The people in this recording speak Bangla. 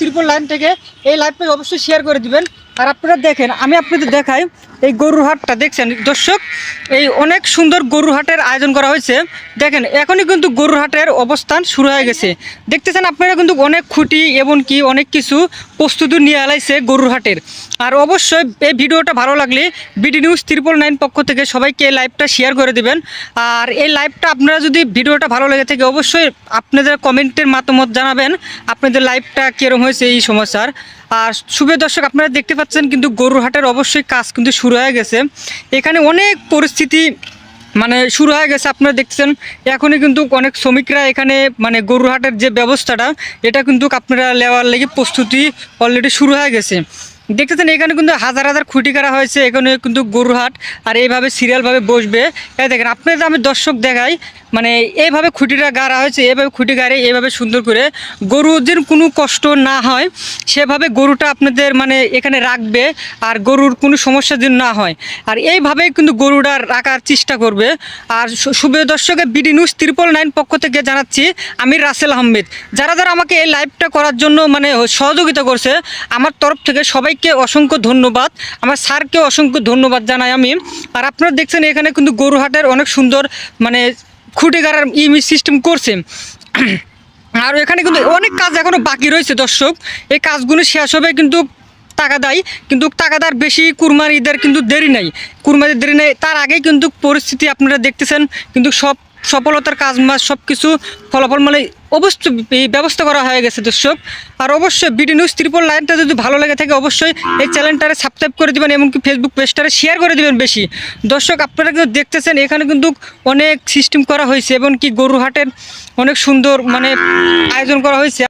ত্রিপুর লাইন থেকে এই লাইভটা অবশ্যই শেয়ার করে দিবেন। আর আপনারা দেখেন, আমি আপনাদের দেখাই এই গরুর হাটটা, দেখছেন? দর্শক, এই অনেক সুন্দর গরুর হাটের আয়োজন করা হয়েছে। দেখেন, এখনই কিন্তু গরুর হাটের অবস্থান শুরু হয়ে গেছে। দেখতেছেন আপনারা কিন্তু অনেক খুঁটি এবং কি অনেক কিছু প্রস্তুতি নিয়ে আলাইছে গরুর হাটের। আর অবশ্যই এই ভিডিওটা ভালো লাগলে বিডি নিউজ ত্রিপল নাইন পক্ষ থেকে সবাইকে এই লাইভটা শেয়ার করে দেবেন। আর এই লাইভটা আপনারা যদি ভিডিওটা ভালো লেগে থাকে, অবশ্যই আপনাদের কমেন্টের মতামত জানাবেন আপনাদের লাইভটা কীরকম হয়েছে এই সমস্যার। আর শুভ দর্শক, আপনারা দেখতে পাচ্ছেন কিন্তু গরুর হাটের অবশ্যই কাজ কিন্তু শুরু হয়ে গেছে। এখানে অনেক পরিস্থিতি মানে শুরু হয়ে গেছে, আপনারা দেখছেন এখনই কিন্তু অনেক শ্রমিকরা এখানে মানে গরুর হাটের যে ব্যবস্থাটা, এটা কিন্তু আপনারা লেওয়ার লেগে প্রস্তুতি অলরেডি শুরু হয়ে গেছে। দেখতেছেন, এখানে কিন্তু হাজার হাজার খুঁটি করা হয়েছে, এখানে কিন্তু গরুর হাট, আর এইভাবে সিরিয়ালভাবে বসবে। এই দেখেন, আপনাদের আমি দর্শক দেখাই মানে এইভাবে খুঁটিটা গাড়া হয়েছে, এইভাবে খুঁটি গাড়ে, এইভাবে সুন্দর করে। গরুদের কোনো কষ্ট না হয়, সেভাবে গরুটা আপনাদের মানে এখানে রাখবে, আর গরুর কোনো সমস্যা যেন না হয়। আর এইভাবে কিন্তু গরুটা রাখার চেষ্টা করবে। আর শুভ দর্শকে বিডি নিউজ ত্রিপল নাইন পক্ষ থেকে জানাচ্ছি, আমি রাসেল আহমেদ। যারা যারা আমাকে এই লাইভটা করার জন্য মানে সহযোগিতা করছে, আমার তরফ থেকে সবাইকে অসংখ্য ধন্যবাদ। আমার স্যারকে অসংখ্য ধন্যবাদ জানাই আমি। আর আপনারা দেখছেন এখানে কিন্তু গরুহাটের অনেক সুন্দর মানে খুঁটি গাড়ার ই সিস্টেম করছে। আর এখানে কিন্তু অনেক কাজ এখনও বাকি রয়েছে দর্শক। এই কাজগুলো শেষ হবে কিন্তু টাকা দেয়। কিন্তু টাকাদার বেশি কুরমার ঈদের কিন্তু দেরি নাই। কুরমার দেরি নেই। তার আগেই কিন্তু পরিস্থিতি আপনারা দেখতেছেন। কিন্তু সব সফলতার কাজ মাস সব কিছু ফলাফল মানে অবশ্যই এই ব্যবস্থা করা হয়ে গেছে, দর্শক। আর অবশ্যই বিডি নিউজ ত্রিপল লাইনটা যদি ভালো লেগে থাকে, অবশ্যই এই চ্যানেলটারে সাবস্ক্রাইব করে দেবেন এমনকি ফেসবুক পেজটারে শেয়ার করে দেবেন বেশি। দর্শক, আপনারা কিন্তু দেখতেছেন, এখানে কিন্তু অনেক সিস্টেম করা হয়েছে এবং কি গরুহাটের অনেক সুন্দর মানে আয়োজন করা হয়েছে।